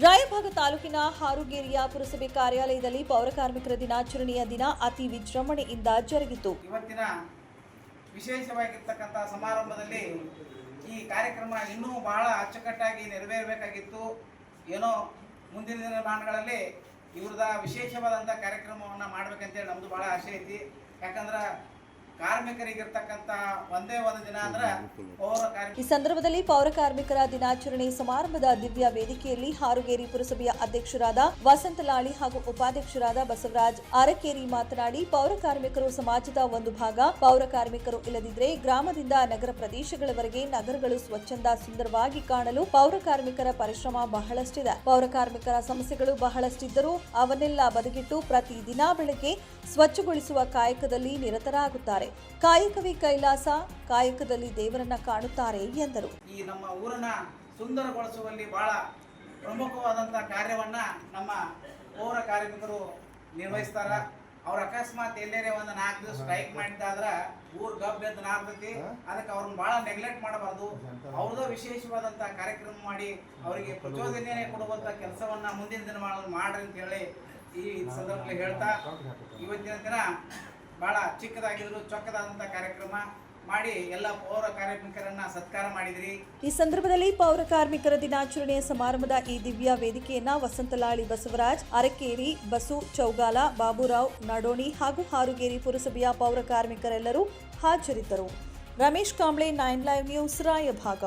ರಾಯಭಾಗ ತಾಲೂಕಿನ ಹಾರುಗೇರಿಯ ಪುರಸಭೆ ಕಾರ್ಯಾಲಯದಲ್ಲಿ ಪೌರ ಕಾರ್ಮಿಕರ ದಿನಾಚರಣೆಯ ದಿನ ಅತಿ ವಿಜೃಂಭಣೆಯಿಂದ ಜರುಗಿತು. ಇವತ್ತಿನ ವಿಶೇಷವಾಗಿರ್ತಕ್ಕಂಥ ಸಮಾರಂಭದಲ್ಲಿ ಈ ಕಾರ್ಯಕ್ರಮ ಇನ್ನೂ ಬಹಳ ಅಚ್ಚುಕಟ್ಟಾಗಿ ನೆರವೇರಬೇಕಾಗಿತ್ತು. ಏನೋ ಮುಂದಿನ ದಿನಮಾನಗಳಲ್ಲಿ ಇವ್ರದ ವಿಶೇಷವಾದಂಥ ಕಾರ್ಯಕ್ರಮವನ್ನು ಮಾಡ್ಬೇಕಂತೇಳಿ ನಮ್ಮದು ಭಾಳ ಆಸೆ ಐತಿ. ಯಾಕಂದ್ರೆ ಈ ಸಂದರ್ಭದಲ್ಲಿ ಪೌರ ಕಾರ್ಮಿಕರ ದಿನಾಚರಣೆ ಸಮಾರಂಭದ ದಿವ್ಯ ವೇದಿಕೆಯಲ್ಲಿ ಹಾರುಗೇರಿ ಪುರಸಭೆಯ ಅಧ್ಯಕ್ಷರಾದ ವಸಂತ ಲಾಳಿ ಹಾಗೂ ಉಪಾಧ್ಯಕ್ಷರಾದ ಬಸವರಾಜ್ ಅರಕೇರಿ ಮಾತನಾಡಿ, ಪೌರ ಕಾರ್ಮಿಕರು ಸಮಾಜದ ಒಂದು ಭಾಗ. ಪೌರ ಕಾರ್ಮಿಕರು ಇಲ್ಲದಿದ್ರೆ ಗ್ರಾಮದಿಂದ ನಗರ ಪ್ರದೇಶಗಳವರೆಗೆ ನಗರಗಳು ಸ್ವಚ್ಛಂದ ಸುಂದರವಾಗಿ ಕಾಣಲು ಪೌರ ಕಾರ್ಮಿಕರ ಪರಿಶ್ರಮ ಬಹಳಷ್ಟಿದೆ. ಪೌರ ಕಾರ್ಮಿಕರ ಸಮಸ್ಯೆಗಳು ಬಹಳಷ್ಟಿದ್ದರೂ ಅವನ್ನೆಲ್ಲ ಬದಿಗಿಟ್ಟು ಪ್ರತಿ ದಿನ ಬೆಳಗ್ಗೆ ಸ್ವಚ್ಛಗೊಳಿಸುವ ಕಾಯಕದಲ್ಲಿ ನಿರತರಾಗುತ್ತಾರೆ. ಕಾಯಕವೇ ಕೈಲಾಸ, ಕಾಯಕದಲ್ಲಿ ದೇವರನ್ನ ಕಾಣುತ್ತಾರೆ ಎಂದರು. ಈ ನಮ್ಮ ಊರನ್ನ ಸುಂದರಗೊಳಿಸುವಲ್ಲಿ ಬಹಳ ಪ್ರಮುಖವಾದಂತಹ ಕಾರ್ಯವನ್ನ ನಮ್ಮ ಪೌರ ಕಾರ್ಮಿಕರು ನಿರ್ವಹಿಸ್ತಾರ. ಅವ್ರ ಅಕಸ್ಮಾತ್ ಎಲ್ಲೇ ಒಂದು ನಾಲ್ಕು ದಿವಸ ಸ್ಟ್ರೈಕ್ ಮಾಡಿದ್ದಾದ್ರ ಊರ್ ಗಬ್ ಎದ್ದು ನಾರ್ತೈತಿ ಅದಕ್ಕೆ ಅವ್ರನ್ನ ಬಹಳ ನೆಗ್ಲೆಕ್ಟ್ ಮಾಡಬಾರ್ದು. ಅವ್ರದ್ದು ವಿಶೇಷವಾದಂತ ಕಾರ್ಯಕ್ರಮ ಮಾಡಿ ಅವರಿಗೆ ಪ್ರಚೋದನೆ ಕೊಡುವಂತ ಕೆಲಸವನ್ನ ಮುಂದಿನ ದಿನ ಮಾಡ್ರಿ ಅಂತ ಹೇಳಿ ಈ ಸಂದರ್ಭದಲ್ಲಿ ಹೇಳ್ತಾ, ಇವತ್ತಿನ ದಿನ ಬಹಳ ಚಿಕ್ಕದಾಗಿದ್ರು ಚೊಕ್ಕದಾದಂಥ ಕಾರ್ಯಕ್ರಮ ಮಾಡಿ ಎಲ್ಲ ಪೌರ ಕಾರ್ಮಿಕರನ್ನ ಸತ್ಕಾರ ಮಾಡಿದ್ರಿ. ಈ ಸಂದರ್ಭದಲ್ಲಿ ಪೌರ ಕಾರ್ಮಿಕರ ದಿನಾಚರಣೆಯ ಸಮಾರಂಭದ ಈ ದಿವ್ಯ ವೇದಿಕೆಯನ್ನ ವಸಂತಲಾಳಿ ಬಸವರಾಜ್, ಅರಕೇರಿ ಬಸು ಚೌಗಾಲ, ಬಾಬುರಾವ್ ನಡೋಣಿ ಹಾಗೂ ಹಾರುಗೇರಿ ಪುರಸಭೆಯ ಪೌರ ಕಾರ್ಮಿಕರೆಲ್ಲರೂ ಹಾಜರಿದ್ದರು. Ramesh Kamble, nine live news, Raybag.